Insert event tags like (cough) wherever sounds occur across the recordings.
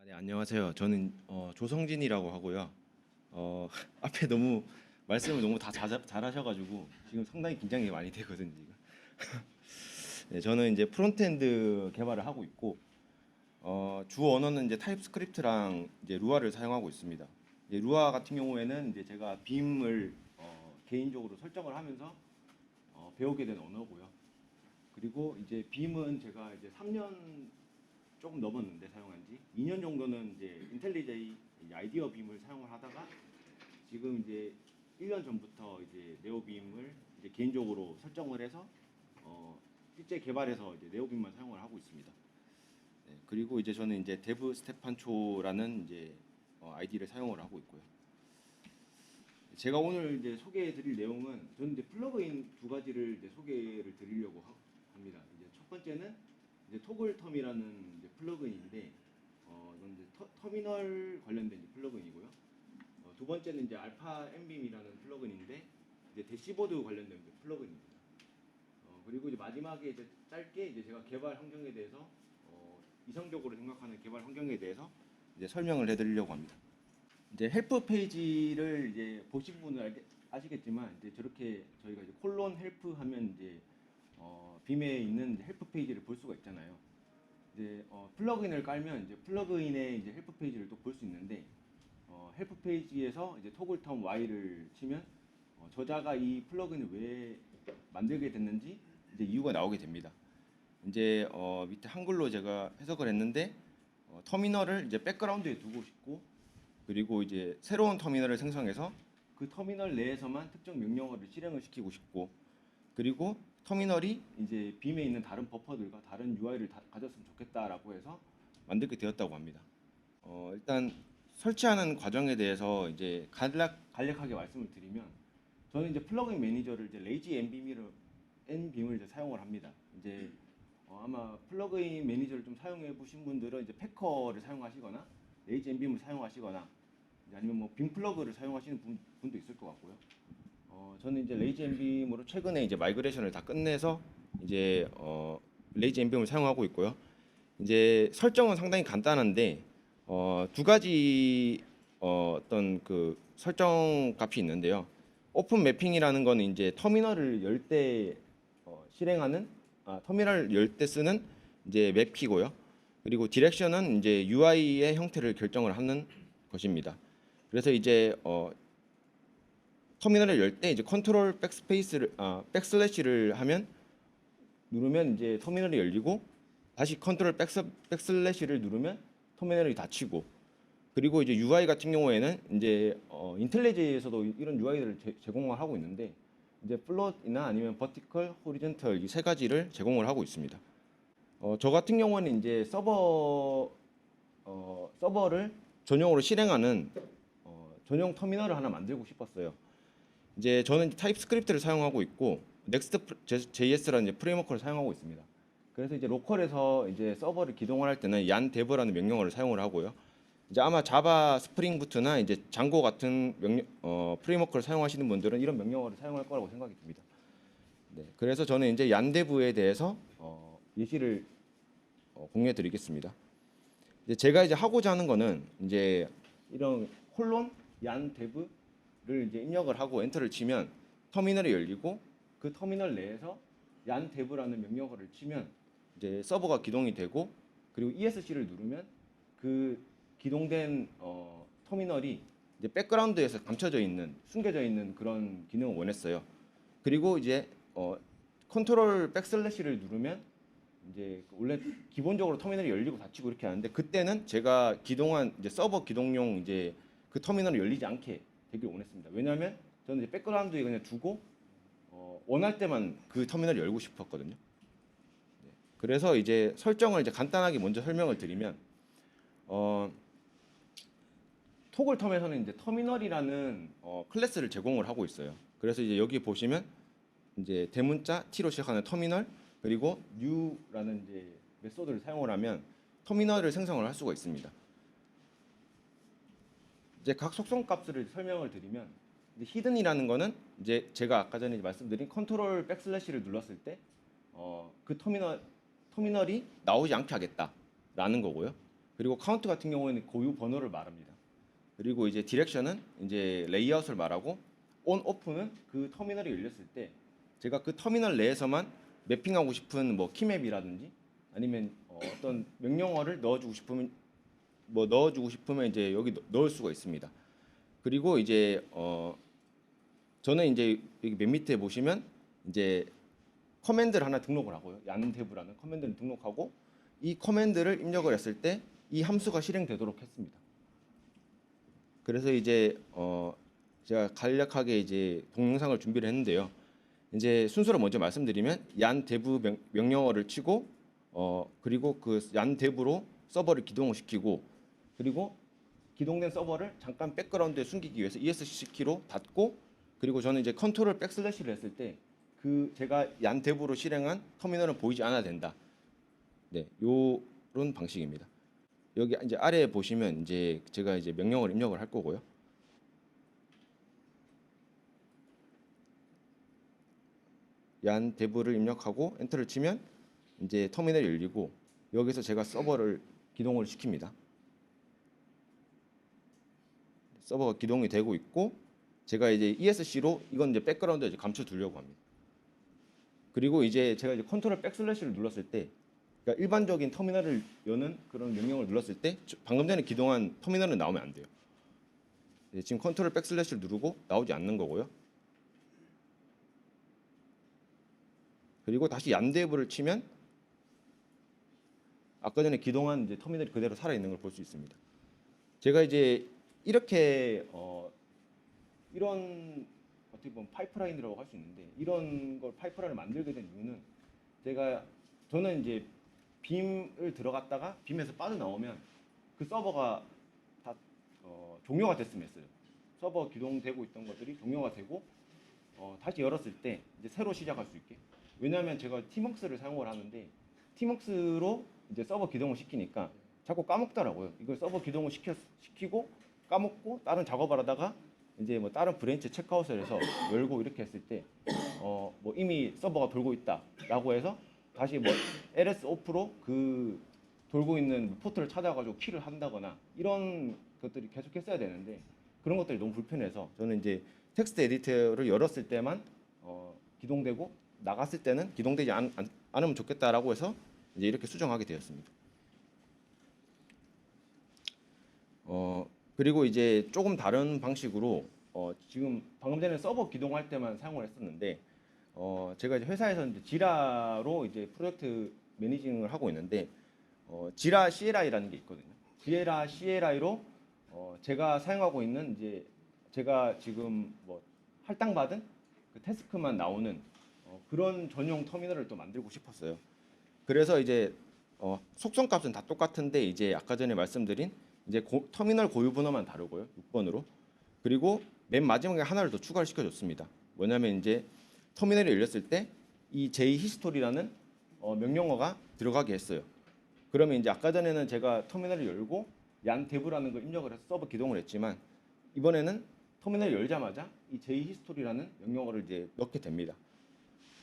아, 네, 안녕하세요. 저는 어, 조성진이라고 하고요. 어, (laughs) 앞에 너무 말씀을 너무 다 자, 잘하셔가지고 지금 상당히 긴장이 많이 되거든요. 지금. (laughs) 네, 저는 이제 프론트엔드 개발을 하고 있고 어, 주 언어는 이제 타입스크립트랑 이제 루아를 사용하고 있습니다. 이제 루아 같은 경우에는 이제 제가 빔을 어, 개인적으로 설정을 하면서 어, 배우게 된 언어고요. 그리고 이제 빔은 제가 이제 3년 조금 넘었는데 사용한 지 2년 정도는 이제 인텔리제이 아이디어 빔을 사용을 하다가 지금 이제 1년 전부터 이제 네오 빔을 이제 개인적으로 설정을 해서 어 실제 개발해서 이제 네오 빔만 사용을 하고 있습니다. 네, 그리고 이제 저는 이제 데브 스테판초라는 이제 어, 아이디를 사용을 하고 있고요. 제가 오늘 이제 소개해 드릴 내용은 저는 이제 플러그인 두 가지를 이제 소개를 드리려고 하- 합니다. 이제 첫 번째는 이제 토글텀이라는 플러그인인데 어, 이건 이제 터, 터미널 관련된 플러그인이고요. 어, 두 번째는 이제 알파 엠빔이라는 플러그인인데 이제 대시보드 관련된 플러그인입니다. 어, 그리고 이제 마지막에 이제 짧게 이제 제가 개발 환경에 대해서 어, 이성적으로 생각하는 개발 환경에 대해서 이제 설명을 해드리려고 합니다. 이제 헬프 페이지를 이제 보신 분은 알겠, 아시겠지만 이제 저렇게 저희가 이제 콜론 헬프 하면 이제 어, 빔에 있는 헬프 페이지를 볼 수가 있잖아요. 이제 어, 플러그인을 깔면 이제 플러그인의 이제 헬프 페이지를 또 볼 수 있는데 어, 헬프 페이지에서 이제 토글 텀 Y를 치면 어, 저자가 이 플러그인을 왜 만들게 됐는지 이제 이유가 나오게 됩니다. 이제 어, 밑에 한글로 제가 해석을 했는데 어, 터미널을 이제 백그라운드에 두고 싶고 그리고 이제 새로운 터미널을 생성해서 그 터미널 내에서만 특정 명령어를 실행을 시키고 싶고 그리고 터미널이 이제 빔에 있는 다른 버퍼들과 다른 UI를 다 가졌으면 좋겠다라고 해서 만들게 되었다고 합니다. 어, 일단 설치하는 과정에 대해서 이제 간략, 간략하게 말씀을 드리면 저는 이제 플러그인 매니저를 이제 레이지 엔빔을 엔빔을 이제 사용을 합니다. 이제 어, 아마 플러그인 매니저를 좀 사용해 보신 분들은 이제 패커를 사용하시거나 레이지 엔빔을 사용하시거나 아니면 뭐 빔 플러그를 사용하시는 분, 분도 있을 것 같고요. 어, 저는 이제 레이지 엔빔으로 최근에 이제 마이그레이션을 다 끝내서 이제 어, 레이지 엔빔을 사용하고 있고요. 이제 설정은 상당히 간단한데 어, 두 가지 어, 어떤 그 설정 값이 있는데요. 오픈 매핑이라는 거는 이제 터미널을 열 때 어, 실행하는 아, 터미널을 열때 쓰는 이제 맵키고요. 그리고 디렉션은 이제 UI의 형태를 결정을 하는 것입니다. 그래서 이제 어, 터미널을 열 때 이제 컨트롤 백스페이스를 아 백슬래시를 하면 누르면 이제 터미널이 열리고 다시 컨트롤 백스 백슬래시를 누르면 터미널이 닫히고 그리고 이제 UI 같은 경우에는 이제 어, 인텔리제에서도 이런 UI들을 제, 제공을 하고 있는데 이제 플롯이나 아니면 버티컬, 호리젠털 이 세 가지를 제공을 하고 있습니다. 어, 저 같은 경우는 이제 서버 어, 서버를 전용으로 실행하는 어, 전용 터미널을 하나 만들고 싶었어요. 이제 저는 타입스크립트를 사용하고 있고 넥스트 JS라는 이제 프레임워크를 사용하고 있습니다. 그래서 이제 로컬에서 이제 서버를 기동을 할 때는 얀데브라는 명령어를 사용을 하고요. 이제 아마 자바 스프링 부트나 이제 장고 같은 명령 어, 프레임워크를 사용하시는 분들은 이런 명령어를 사용할 거라고 생각이 듭니다. 네, 그래서 저는 이제 얀데브에 대해서 어, 예시를 어, 공유해 드리겠습니다. 이제 제가 이제 하고자 하는 거는 이제 이런 콜론 얀데브 를 이제 입력을 하고 엔터를 치면 터미널이 열리고 그 터미널 내에서 얀데브라는 명령어를 치면 이제 서버가 기동이 되고 그리고 ESC를 누르면 그 기동된 어, 터미널이 이제 백그라운드에서 감춰져 있는 숨겨져 있는 그런 기능을 원했어요. 그리고 이제 어, 컨트롤 백슬래시를 누르면 이제 원래 기본적으로 터미널이 열리고 닫히고 이렇게 하는데 그때는 제가 기동한 이제 서버 기동용 이제 그 터미널이 열리지 않게 되길 원했습니다. 왜냐하면 저는 이제 백그라운드에 그냥 두고 어, 원할 때만 그 터미널을 열고 싶었거든요. 네. 그래서 이제 설정을 이제 간단하게 먼저 설명을 드리면 어, 토글 텀에서는 이제 터미널이라는 어, 클래스를 제공을 하고 있어요. 그래서 이제 여기 보시면 이제 대문자 T로 시작하는 터미널 그리고 new라는 이제 메소드를 사용을 하면 터미널을 생성을 할 수가 있습니다. 이제 각 속성 값을 설명을 드리면 히든이라는 거는 이제 제가 아까 전에 말씀드린 컨트롤 백슬래시를 눌렀을 때 어, 그 터미널 터미널이 나오지 않게 하겠다라는 거고요. 그리고 카운트 같은 경우에는 고유 번호를 말합니다. 그리고 이제 디렉션은 이제 레이아웃을 말하고 온 오프는 그 터미널이 열렸을 때 제가 그 터미널 내에서만 매핑하고 싶은 뭐 키맵이라든지 아니면 어, 어떤 명령어를 넣어주고 싶으면 뭐 넣어주고 싶으면 이제 여기 넣- 넣을 수가 있습니다. 그리고 이제 어 저는 이제 여기 맨 밑에 보시면 이제 커맨드를 하나 등록을 하고요. 얀데브라는 커맨드를 등록하고 이 커맨드를 입력을 했을 때 이 함수가 실행되도록 했습니다. 그래서 이제 어 제가 간략하게 이제 동영상을 준비를 했는데요. 이제 순서를 먼저 말씀드리면 얀데브 명, 명령어를 치고 어 그리고 그 얀데브로 서버를 기동을 시키고 그리고 기동된 서버를 잠깐 백그라운드에 숨기기 위해서 ESC 키로 닫고 그리고 저는 이제 컨트롤 백슬래시를 했을 때 그 제가 얀데브로 실행한 터미널은 보이지 않아야 된다. 네, 요런 방식입니다. 여기 이제 아래에 보시면 이제 제가 이제 명령어를 입력을 할 거고요. 얀 데브를 입력하고 엔터를 치면 이제 터미널이 열리고 여기서 제가 서버를 기동을 시킵니다. 서버가 기동이 되고 있고 제가 이제 ESC로 이건 이제 백그라운드에 이제 감춰 두려고 합니다. 그리고 이제 제가 이제 컨트롤 백슬래시를 눌렀을 때 그러니까 일반적인 터미널을 여는 그런 명령을 눌렀을 때 저- 방금 전에 기동한 터미널은 나오면 안 돼요. 네, 지금 컨트롤 백슬래시를 누르고 나오지 않는 거고요. 그리고 다시 얀데브를 치면 아까 전에 기동한 이제 터미널이 그대로 살아 있는 걸 볼 수 있습니다. 제가 이제 이렇게 어 이런 어떻게 보면 파이프라인이라고 할 수 있는데 이런 걸 파이프라인을 만들게 된 이유는 제가 저는 이제 빔을 들어갔다가 빔에서 빠져나오면 그 서버가 다 어, 종료가 됐으면 했어요. 서버 기동되고 있던 것들이 종료가 되고 어, 다시 열었을 때 이제 새로 시작할 수 있게. 왜냐하면 제가 티먹스를 사용을 하는데 티먹스로 이제 서버 기동을 시키니까 자꾸 까먹더라고요. 이걸 서버 기동을 시켜, 시키고 까먹고 다른 작업을 하다가 이제 뭐 다른 브랜치 체크아웃을 해서 열고 이렇게 했을 때 어 뭐 이미 서버가 돌고 있다라고 해서 다시 뭐 ls 오프로 그 돌고 있는 포트를 찾아가지고 키를 한다거나 이런 것들이 계속 했어야 되는데 그런 것들이 너무 불편해서 저는 이제 텍스트 에디터를 열었을 때만 어, 기동되고 나갔을 때는 기동되지 않, 않, 않으면 좋겠다라고 해서 이제 이렇게 수정하게 되었습니다. 어 그리고 이제 조금 다른 방식으로 어 지금 방금 전에 서버 기동할 때만 사용을 했었는데 어 제가 이제 회사에서 이제 지라로 이제 프로젝트 매니징을 하고 있는데 어 지라 CLI라는 게 있거든요. 지라 CLI로 어 제가 사용하고 있는 이제 제가 지금 뭐 할당 받은 그 태스크만 나오는 어 그런 전용 터미널을 또 만들고 싶었어요. 그래서 이제 어 속성 값은 다 똑같은데 이제 아까 전에 말씀드린 이제 고- 터미널 고유 번호만 다르고요. 6번으로. 그리고 맨 마지막에 하나를 더 추가를 시켜줬습니다. 뭐냐면 이제 터미널이 열렸을 때 이 J 히스토리라는 어, 명령어가 들어가게 했어요. 그러면 이제 아까 전에는 제가 터미널을 열고 얀 데브라는 걸 입력을 해서 서버 기동을 했지만 이번에는 터미널을 열자마자 이 J 히스토리라는 명령어를 이제 넣게 됩니다.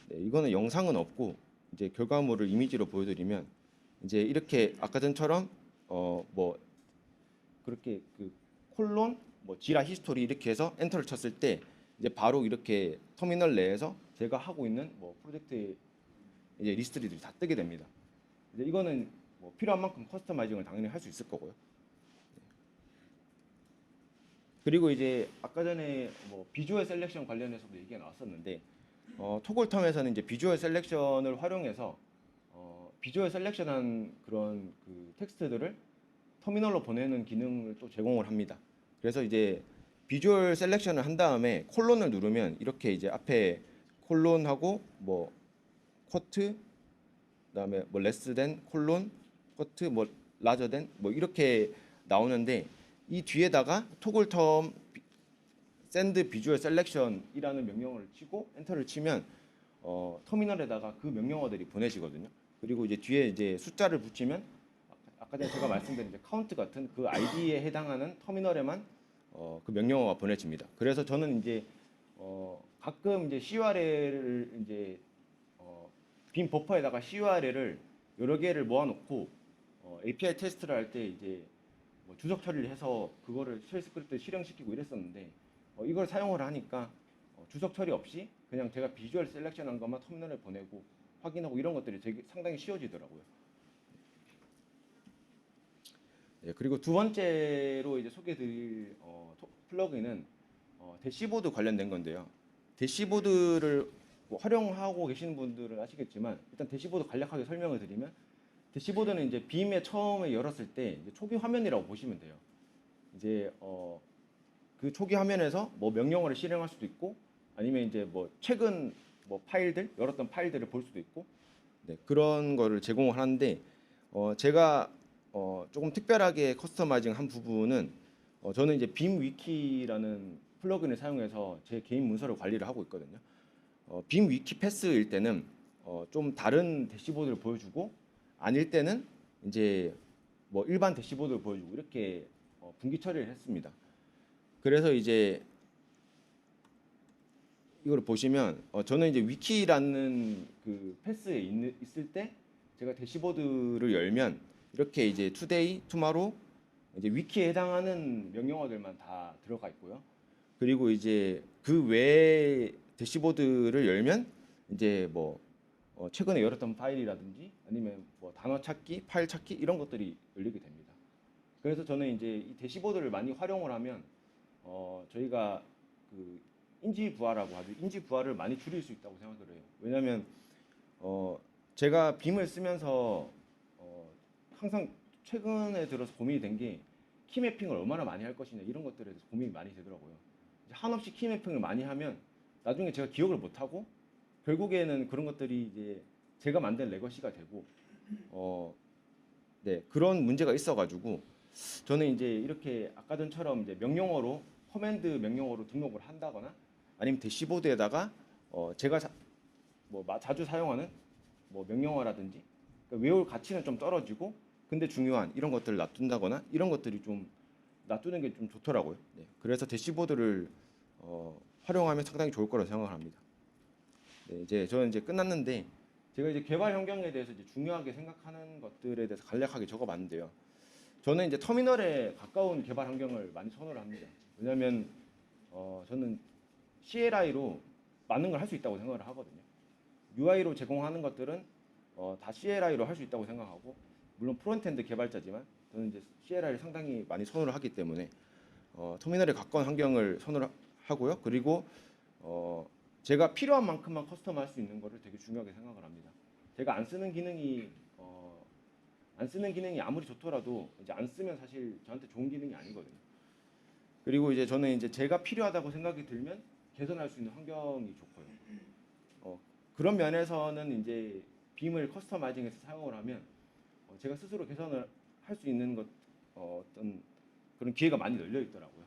네, 이거는 영상은 없고 이제 결과물을 이미지로 보여드리면 이제 이렇게 아까 전처럼 어뭐 그렇게 그 콜론 뭐 지라 히스토리 이렇게 해서 엔터를 쳤을 때 이제 바로 이렇게 터미널 내에서 제가 하고 있는 뭐 프로젝트의 이제 리스트들이 다 뜨게 됩니다. 이제 이거는 뭐 필요한 만큼 커스터마이징을 당연히 할 수 있을 거고요. 네. 그리고 이제 아까 전에 뭐 비주얼 셀렉션 관련해서도 얘기가 나왔었는데 어, 토글텀에서는 이제 비주얼 셀렉션을 활용해서 어, 비주얼 셀렉션한 그런 그 텍스트들을 터미널로 보내는 기능을 또 제공을 합니다. 그래서 이제 비주얼 셀렉션을 한 다음에 콜론을 누르면 이렇게 이제 앞에 콜론하고 뭐 쿼트 그다음에 뭐 레스 된 콜론 쿼트 뭐 라저 된뭐 이렇게 나오는데 이 뒤에다가 토글 텀 샌드 비주얼 셀렉션이라는 명령어를 치고 엔터를 치면 어, 터미널에다가 그 명령어들이 보내지거든요. 그리고 이제 뒤에 이제 숫자를 붙이면 아까- 전에 제가 말씀드린 이제 카운트 같은 그 아이디에 해당하는 터미널에만 어, 그 명령어가 보내집니다. 그래서 저는 이제 어, 가끔 이제 CURL을 이제 어, 빈 버퍼에다가 CURL을 여러 개를 모아놓고 어, API 테스트를 할 때 이제 뭐 주석 처리를 해서 그거를 쉘 스크립트 실행시키고 이랬었는데 어, 이걸 사용을 하니까 어, 주석 처리 없이 그냥 제가 비주얼 셀렉션한 것만 터미널에 보내고 확인하고 이런 것들이 되게 상당히 쉬워지더라고요. 네, 그리고 두 번째로 이제 소개드릴 어, 토- 플러그인은 어, 대시보드 관련된 건데요. 대시보드를 뭐 활용하고 계시는 분들은 아시겠지만 일단 대시보드 간략하게 설명을 드리면 대시보드는 이제 빔에 처음에 열었을 때 초기 화면이라고 보시면 돼요. 이제 어, 그 초기 화면에서 뭐 명령어를 실행할 수도 있고 아니면 이제 뭐 최근 뭐 파일들 열었던 파일들을 볼 수도 있고 네, 그런 거를 제공을 하는데 어, 제가 어, 조금 특별하게 커스터마이징 한 부분은 어, 저는 이제 빔 위키라는 플러그인을 사용해서 제 개인 문서를 관리를 하고 있거든요. 어, 빔 위키 패스일 때는 어, 좀 다른 대시보드를 보여주고 아닐 때는 이제 뭐 일반 대시보드를 보여주고 이렇게 어, 분기 처리를 했습니다. 그래서 이제 이걸 보시면 어, 저는 이제 위키라는 그 패스에 있, 있을 때 제가 대시보드를 열면 이렇게 이제 투데이, 투마로 이제 위키에 해당하는 명령어들만 다 들어가 있고요. 그리고 이제 그 외에 대시보드를 열면 이제 뭐 어, 최근에 열었던 파일이라든지 아니면 뭐 단어 찾기, 파일 찾기 이런 것들이 열리게 됩니다. 그래서 저는 이제 이 대시보드를 많이 활용을 하면 어, 저희가 그 인지 부하라고 하죠. 인지 부하를 많이 줄일 수 있다고 생각을 해요. 왜냐하면 어, 제가 빔을 쓰면서 어, 항상 최근에 들어서 고민이 된 게 키매핑을 얼마나 많이 할 것이냐 이런 것들에 대해서 고민이 많이 되더라고요. 한없이 키매핑을 많이 하면 나중에 제가 기억을 못 하고 결국에는 그런 것들이 이제 제가 만든 레거시가 되고 어, 네 그런 문제가 있어가지고 저는 이제 이렇게 아까 전처럼 이제 명령어로 커맨드 명령어로 등록을 한다거나 아니면 대시보드에다가 어, 제가 자, 뭐 마- 자주 사용하는 뭐 명령어라든지 그러니까 외울 가치는 좀 떨어지고 근데 중요한 이런 것들을 놔둔다거나 이런 것들이 좀 놔두는 게 좀 좋더라고요. 네. 그래서 대시보드를 어, 활용하면 상당히 좋을 거라고 생각을 합니다. 네, 이제 저는 이제 끝났는데 제가 이제 개발 환경에 대해서 이제 중요하게 생각하는 것들에 대해서 간략하게 적어봤는데요. 저는 이제 터미널에 가까운 개발 환경을 많이 선호를 합니다. 왜냐하면 어, 저는 CLI로 많은 걸 할 수 있다고 생각을 하거든요. UI로 제공하는 것들은 어, 다 CLI로 할 수 있다고 생각하고 물론 프론트엔드 개발자지만 저는 이제 CLI를 상당히 많이 선호를 하기 때문에 어, 터미널에 가까운 환경을 선호를 하고요. 그리고 어, 제가 필요한 만큼만 커스텀할 수 있는 거를 되게 중요하게 생각을 합니다. 제가 안 쓰는 기능이 어, 안 쓰는 기능이 아무리 좋더라도 이제 안 쓰면 사실 저한테 좋은 기능이 아니거든요. 그리고 이제 저는 이제 제가 필요하다고 생각이 들면 개선할 수 있는 환경이 좋고요. 어, 그런 면에서는 이제 빔을 커스터마이징해서 사용을 하면 어, 제가 스스로 개선을 할 수 있는 것 어, 어떤 그런 기회가 많이 열려 있더라고요.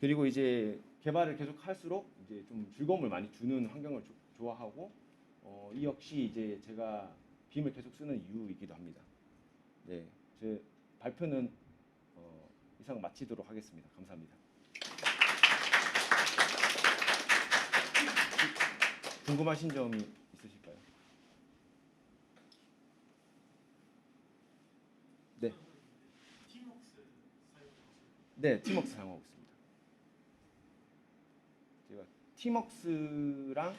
그리고 이제 개발을 계속 할수록 이제 좀 즐거움을 많이 주는 환경을 조- 좋아하고 어, 이 역시 이제 제가 빔을 계속 쓰는 이유이기도 합니다. 네, 제 발표는 어, 이상 마치도록 하겠습니다. 감사합니다. 궁금하신 점이 있으실까요? 네. 네, 티먹스 사용하고 있습니다. 제가 티먹스랑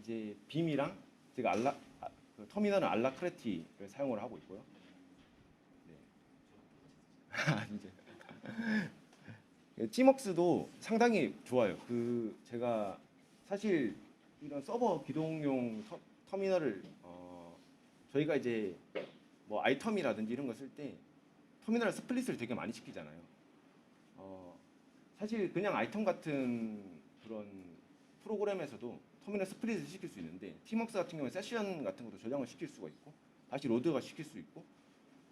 이제 빔이랑 제가 알라 아, 그 터미널은 알라크레티를 사용을 하고 있고요. 네. (laughs) 아, 이제 (laughs) 티먹스도 상당히 좋아요. 그 제가 사실 이런 서버 기동용 터, 터미널을 어, 저희가 이제 뭐 아이텀이라든지 이런 거 쓸 때 터미널 스플릿을 되게 많이 시키잖아요. 어, 사실 그냥 아이텀 같은 그런 프로그램에서도 터미널 스플릿을 시킬 수 있는데 티먹스 같은 경우에 세션 같은 것도 저장을 시킬 수가 있고 다시 로드가 시킬 수 있고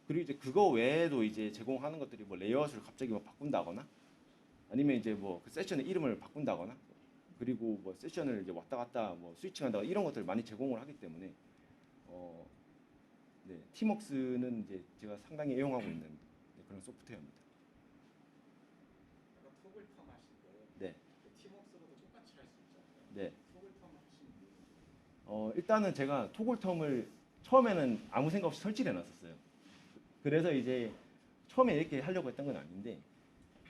그리고 이제 그거 외에도 이제 제공하는 것들이 뭐 레이아웃을 갑자기 뭐 바꾼다거나 아니면 이제 뭐 그 세션의 이름을 바꾼다거나 그리고 뭐 세션을 이제 왔다 갔다 뭐 스위칭한다거나 이런 것들을 많이 제공을 하기 때문에 어, 네, 티먹스는 이제 제가 상당히 애용하고 있는 네, 그런 소프트웨어입니다. 약간 토글텀 하신 거. 네. 티먹스로도 똑같이 할 수 있잖아요. 네. 토글텀 하신 이유. 어, 일단은 제가 토글텀을 처음에는 아무 생각 없이 설치를 해놨었어요. 그래서 이제 처음에 이렇게 하려고 했던 건 아닌데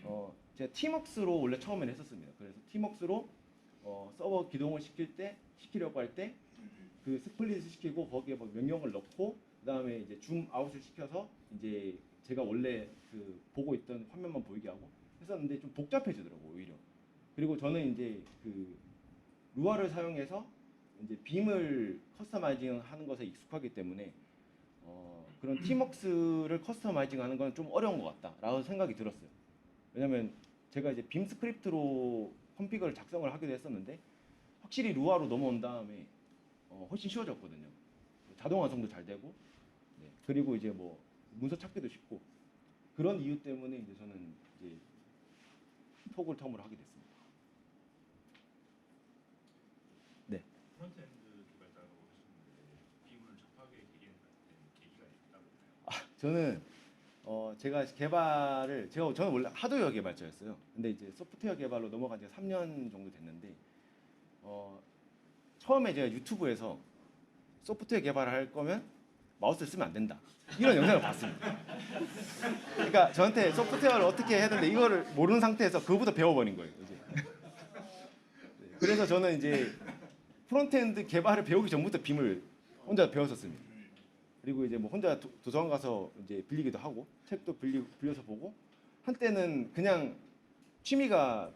어 제가 티먹스로 원래 처음에는 했었습니다. 그래서 티먹스로 어 서버 기동을 시킬 때 시키려고 할 때 그 스플릿을 시키고 거기에 뭐 명령을 넣고 그 다음에 이제 줌 아웃을 시켜서 이제 제가 원래 그 보고 있던 화면만 보이게 하고 했었는데 좀 복잡해지더라고 오히려. 그리고 저는 이제 그 루아를 사용해서 이제 빔을 커스터마이징 하는 것에 익숙하기 때문에 어, 그런 티먹스를 커스터마이징 하는 건 좀 어려운 것 같다라고 생각이 들었어요. 왜냐면 제가 이제 빔 스크립트로 컴피그를 작성을 하기도 했었는데 확실히 루아로 넘어온 다음에 어, 훨씬 쉬워졌거든요. 자동 완성도 잘 되고 네, 그리고 이제 뭐 문서 찾기도 쉽고 그런 이유 때문에 이제 저는 이제 톡을 텀으로 하게 됐습니다. 프론트엔드 개발자라고 하셨는데 빔을 접하게 계기가 된 계기가 있다고 보나요? 저는 어 제가 개발을 제가 저는 원래 하드웨어 개발자였어요. 근데 이제 소프트웨어 개발로 넘어간 지가 3년 정도 됐는데 어 처음에 제가 유튜브에서 소프트웨어 개발을 할 거면 마우스를 쓰면 안 된다. 이런 영상을 봤습니다. 그러니까 저한테 소프트웨어를 어떻게 해야 되는데 이거를 모르는 상태에서 그거부터 배워버린 거예요. 이제. 네, 그래서 저는 이제 프론트엔드 개발을 배우기 전부터 빔을 혼자 배웠었습니다. 그리고 이제 뭐 혼자 도, 도서관 가서 이제 빌리기도 하고 책도 빌리, 빌려서 보고 한때는 그냥 취미가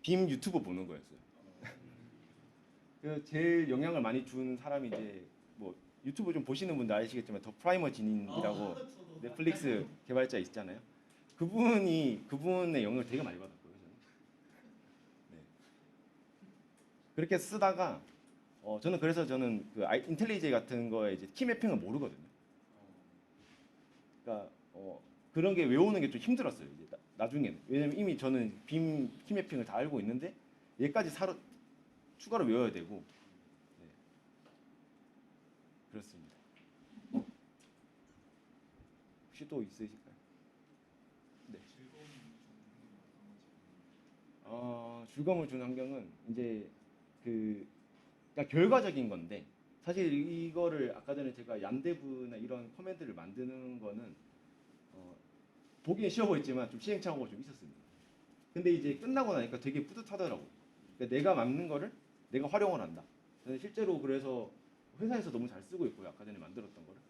빔 유튜브 보는 거였어요. (laughs) 그 제일 영향을 많이 준 사람이 이제 뭐 유튜브 좀 보시는 분들 아시겠지만 더 프라이머 진인이라고 넷플릭스 개발자 있잖아요. 그분이 그분의 영향을 되게 많이 받았고요. 네. 그렇게 쓰다가 어, 저는 그래서 저는 그 인텔리제 같은 거에 이제 키 매핑을 모르거든요. 그러니까 어, 그런 게 외우는 게 좀 힘들었어요. 이제 나, 나중에는 왜냐면 이미 저는 빔 키 매핑을 다 알고 있는데 얘까지 사로 추가로 외워야 되고 네. 그렇습니다. 혹시 또 있으실까요? 네. 어, 즐거움을 주는 환경은 이제 그 그러니까 결과적인 건데 사실 이거를 아까 전에 제가 얀데브나 이런 커맨드를 만드는 거는 어, 보기엔 쉬워 보였지만 좀 시행착오가 좀 있었습니다. 근데 이제 끝나고 나니까 되게 뿌듯하더라고. 그러니까 내가 만든 거를 내가 활용을 한다. 실제로 그래서 회사에서 너무 잘 쓰고 있고요. 아까 전에 만들었던 거를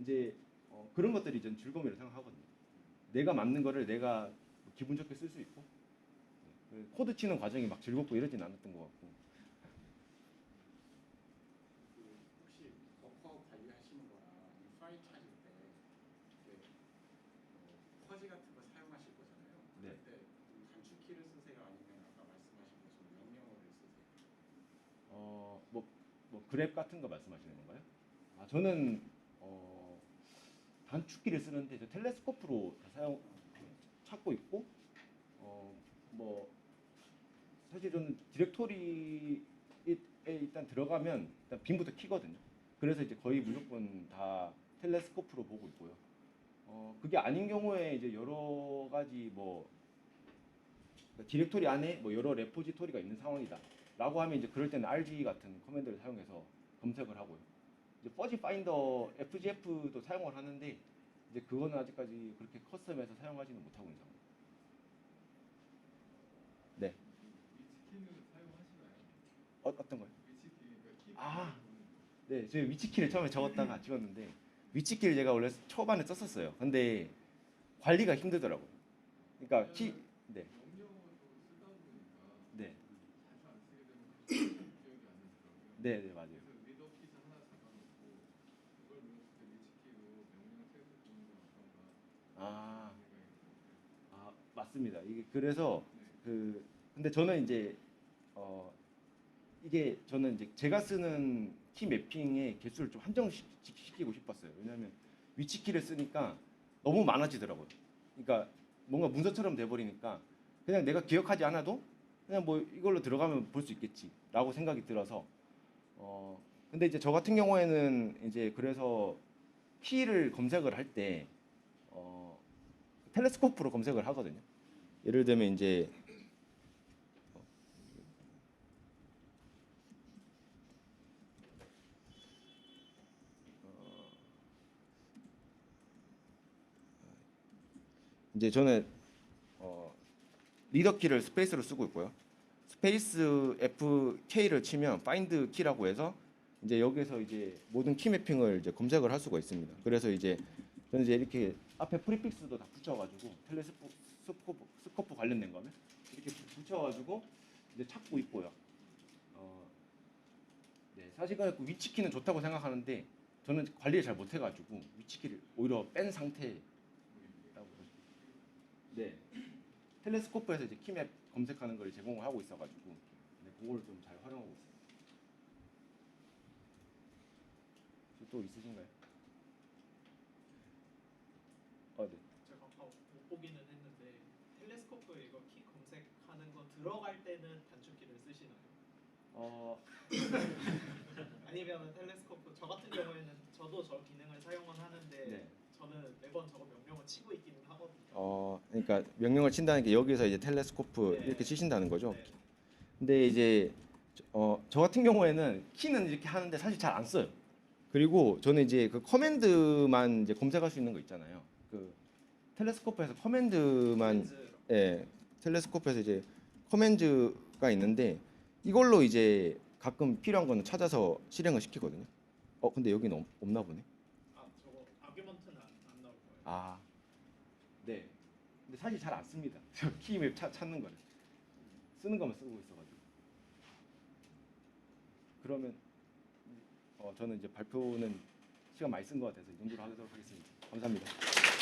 이제 어, 그런 것들이 전 즐거움이라고 생각하거든요. 내가 만든 거를 내가 기분 좋게 쓸 수 있고 네, 코드 치는 과정이 막 즐겁고 이러진 않았던 것 같고 그 혹시 버퍼 관리하시는 거나 이 파일 찾을 때 이렇게 어, 퍼지 같은 거 사용하실 거잖아요. 네. 그때 좀 단축키를 쓰세요, 아니면 아까 말씀하신 것처럼 명령어를 쓰세요? 어, 뭐, 뭐 그랩 같은 거 말씀하시는 건가요? 아, 저는 어, 단축키를 쓰는데 저 텔레스코프로 다 사용 찾고 있고 어, 뭐 사실 저는 디렉토리에 일단 들어가면 일단 빔부터 키거든요. 그래서 이제 거의 무조건 다 텔레스코프로 보고 있고요. 어, 그게 아닌 경우에 이제 여러 가지 뭐 그러니까 디렉토리 안에 뭐 여러 레포지토리가 있는 상황이다. 라고 하면 이제 그럴 때는 RG 같은 커맨드를 사용해서 검색을 하고요. 이제 퍼지 파인더 FGF도 사용을 하는데 이제 그거는 아직까지 그렇게 커스텀해서 사용하지는 못하고 있는 상황. 네. 어, 어떤 거요? 아. 네, 제가 위치키를 처음에 적었다가 찍었는데 위치키를 제가 원래 초반에 썼었어요. 근데 관리가 힘들더라고요. 그러니까 키, 네, 명령어로 쓰다 보니까 네, 자주 안 쓰게 되면 기억이 안 나더라고요. 네, 네 맞아요. 그래서 리더 키즈 하나 잡아놓고 그걸 눌렀을 때 위치키로 명령 세서 보는 건 어떤가 아. 아 맞습니다. 이게 그래서 네. 그 근데 저는 이제 어 이게 저는 이제 제가 쓰는 키 매핑의 개수를 좀 한정시키고 싶었어요. 왜냐하면 위치 키를 쓰니까 너무 많아지더라고요. 그러니까 뭔가 문서처럼 돼버리니까 그냥 내가 기억하지 않아도 그냥 뭐 이걸로 들어가면 볼 수 있겠지라고 생각이 들어서 어 근데 이제 저 같은 경우에는 이제 그래서 키를 검색을 할 때 어, 텔레스코프로 검색을 하거든요. 예를 들면 이제 이제 저는 어, 리더 키를 스페이스로 쓰고 있고요. 스페이스 FK를 치면 파인드 키라고 해서 이제 여기서 이제 모든 키 매핑을 이제 검색을 할 수가 있습니다. 그래서 이제 저는 이제 이렇게 앞에 프리픽스도 다 붙여가지고 텔레스코프 스코프, 스코프 관련된 거면 이렇게 붙여가지고 이제 찾고 있고요. 어, 네, 사실은 그 위치 키는 좋다고 생각하는데 저는 관리를 잘 못해가지고 위치 키를 오히려 뺀 상태라고 네. 텔레스코프에서 이제 키맵 검색하는 걸 제공을 하고 있어가지고 네, 그걸 좀잘 활용하고 있습니다. 또 있으신가요? 아 네. 제가 아까 못 보기는 했는데 텔레스코프 이거 키 검색하는 거 들어갈 때는 단축키를 쓰시나요? 어, (laughs) 아니면 텔레스코프 저 같은 경우에는 저도 저 기능을 사용은 하는데 네. 저는 매번 저거 명령을 치고 있기는 하거든요. 어, 그러니까 명령을 친다는 게 여기서 이제 텔레스코프 네. 이렇게 치신다는 거죠. 네. 근데 이제 어, 저 같은 경우에는 키는 이렇게 하는데 사실 잘 안 써요. 그리고 저는 이제 그 커맨드만 이제 검색할 수 있는 거 있잖아요. 그 텔레스코프에서 커맨드만 예, 텔레스코프에서 이제 커맨드가 있는데 이걸로 이제 가끔 필요한 거는 찾아서 실행을 시키거든요. 어, 근데 여기는 없, 없나 보네. 아 저거 아규먼트는 안, 안 나올 거예요. 아, 네. 근데 사실 잘 안 씁니다. (laughs) 저 키맵 차- 찾는 거를 쓰는 것만 쓰고 있어가지고. 그러면 어, 저는 이제 발표는 시간 많이 쓴 것 같아서 이 정도로 하도록 하겠습니다. 감사합니다.